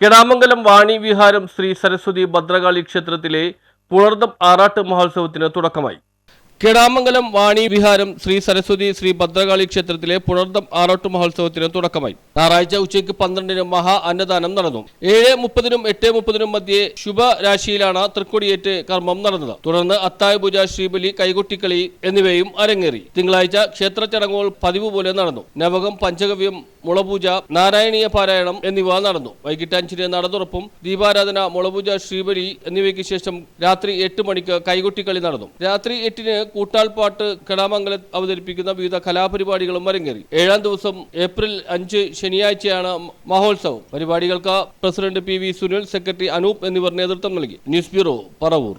Kidamangalam Vani Viharam Sri Saraswathi Bhadrakali ക്ഷേത്രത്തിലെ പുണർദം ആറാട്ട് മഹോത്സവത്തിന് തുടക്കമായി. കിടാമംഗലം വാണി വിഹാരം ശ്രീ സരസ്വതി ശ്രീ ഭദ്രകാളി ക്ഷേത്രത്തിലെ പുണർദം ആറാട്ട് മഹോത്സവത്തിന് തുടക്കമായി. ഞായറാഴ്ച ഉച്ചയ്ക്ക് പന്ത്രണ്ടിന് മഹാ അന്നദാനം നടന്നു. ഏഴ് മുപ്പതിനും എട്ട് മുപ്പതിനും മധ്യേ ശുഭരാശിയിലാണ് തൃക്കൊടിയേറ്റ് കർമ്മം നടന്നത്. തുടർന്ന് അത്തായ പൂജ ശ്രീബലി കൈകൊട്ടിക്കളി എന്നിവയും അരങ്ങേറി. തിങ്കളാഴ്ച ക്ഷേത്ര ചടങ്ങുകൾ പതിവ് പോലെ നടന്നു. നവകം പഞ്ചഗവ്യം മുളപൂജ നാരായണീയ പാരായണം എന്നിവ നടന്നു. വൈകിട്ട് അഞ്ചിന് നടതുറപ്പും ദീപാരാധന മുളപൂജ ശ്രീബലി എന്നിവയ്ക്ക് ശേഷം രാത്രി എട്ട് മണിക്ക് കൈകൊട്ടിക്കളി നടന്നു. രാത്രി എട്ടിന് കൂട്ടാൾപ്പാട്ട് കിടാമംഗലം അവതരിപ്പിക്കുന്ന വിവിധ കലാപരിപാടികളും അരങ്ങേറി. ഏഴാം ദിവസം ഏപ്രിൽ അഞ്ച് ശനിയാഴ്ചയാണ് മഹോത്സവം. പരിപാടികൾക്ക് president P V Sunil secretary Anoop എന്നിവർ നേതൃത്വം നൽകി. News bureau Paravur.